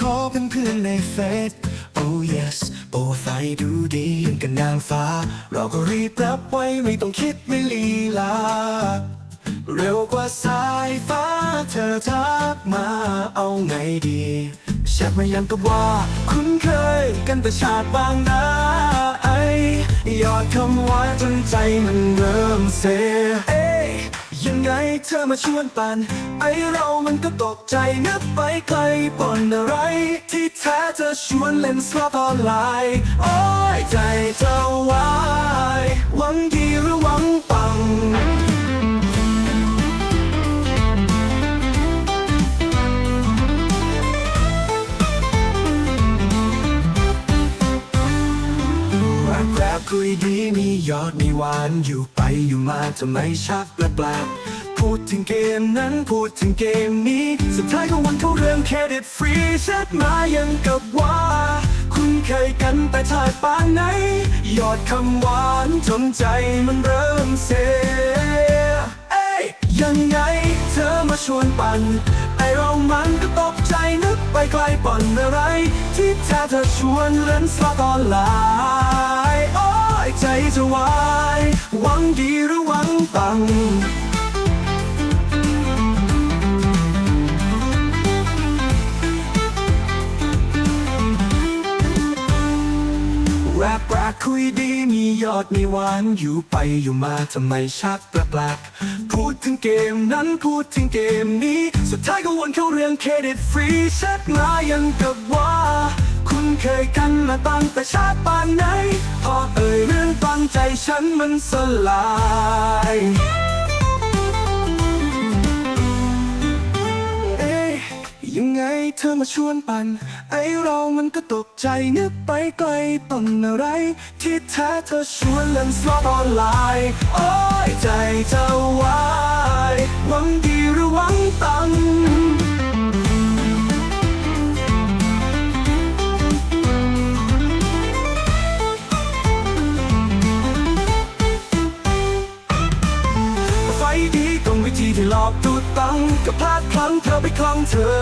ขอเพื่อนในเฟซ Oh yes โปรไฟล์ดูดียังกับนางฟ้า เราก็รีบรับไว้ไม่ต้องคิดไม่ลีลา เร็วกว่าสายฟ้าเธอทักมาเอาไงดีแชทมาย้ำกับว่า คุ้นเคยกันแต่ชาติบางนาไอยอดคำว่าจนใจมันเริ่มเซเอ้ย ไงเธอมาชวนปัน ไอเรามันก็ตกใจนึกไปไกลปนอะไร ที่แท้เธอชวนเล่นสลอตออนไลน์โอ้ยใจเธอวา กแรกคุยดีมียอดมีหวานอยู่ไปอยู่มาจะไมชักแปลกๆพูดถึงเกมนั้นพูดถึงเกมนี้ สุดท้ายก็วันเข้าเรื่องเครดิตฟรีแชทมายังกับว่า คุณเคยกันแต่ชาติปานไหน ยอดคำหวานจนใจมันเริ่มเสียเอ้ยยังไงเธอมาชวนปั่นไอเรามันก็ตกใจนึกไปไกลป่อนอะไร ที่แท้เธอชวนเล่นสล็อตออนไลน์ อ้ยใจะวายหวังดีหรือหวังตังแรปรักคุยดีมียอดมีหวานอยู่ไปอยู่มาทำไมชักแปลกๆพูดถึงเกมนั้นพูดถึงเกมนี้ สุดท้ายก็วนเข้าเรื่องเครดิตฟรีแชทมายังกับว่า คุณเคยกันมาตั้งแต่ชาติปานไหน พอเอ่ยเรื่องตั้งใจฉันมันสลายเอ๊ะยังไงเธอมาชวนปั่นไอเรามันก็ตกใจนึกไปไกลต้นอะไร ที่แท้เธอชวนเล่นสล็อตออนไลน์ โอ้ยใจเจ้าวายหวังดีหรือหวังตัง ดีตรงวิธีที่หลอกตูดตังก็พลาดพลั้งเธอไปคลั่งเธอ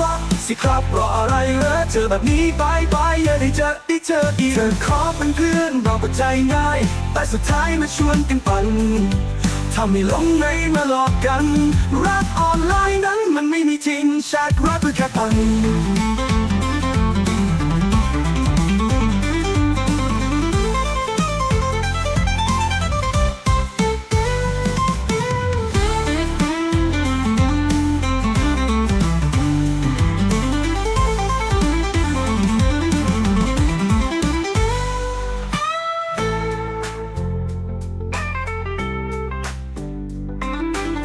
ว่าสิครับรออะไรเหรอเจอแบบนี้บายบายอย่าได้เจอได้เจออีกเธอขอเป็นเพื่อนเราก็ใจง่าย แต่สุดท้ายมาชวนกันปั่นทำให้หลงในมาหลอกกัน รักออนไลน์นั้นมันไม่มีจริงแชทรักเพื่อแค่ปั่น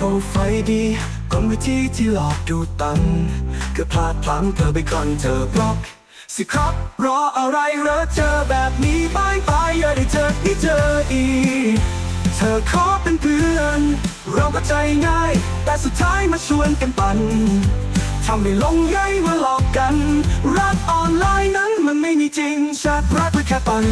โปรไฟล์ดีกลวิธีที่หลอกดูตังก็พลาดพลั้งเธอไปก่อนเธอบล็อก สิครับรออะไรเหรอเจอแบบนี้บายบายอย่าได้เจอที่เจออีก เธอขอเป็นเพื่อน เราก็ใจง่าย แต่สุดท้ายมาชวนกันปั่นทำให้ลงใยมาหลอกกัน รักออนไลน์นั้นมันไม่มีจริงชาติรักเพื่แค่ปั่น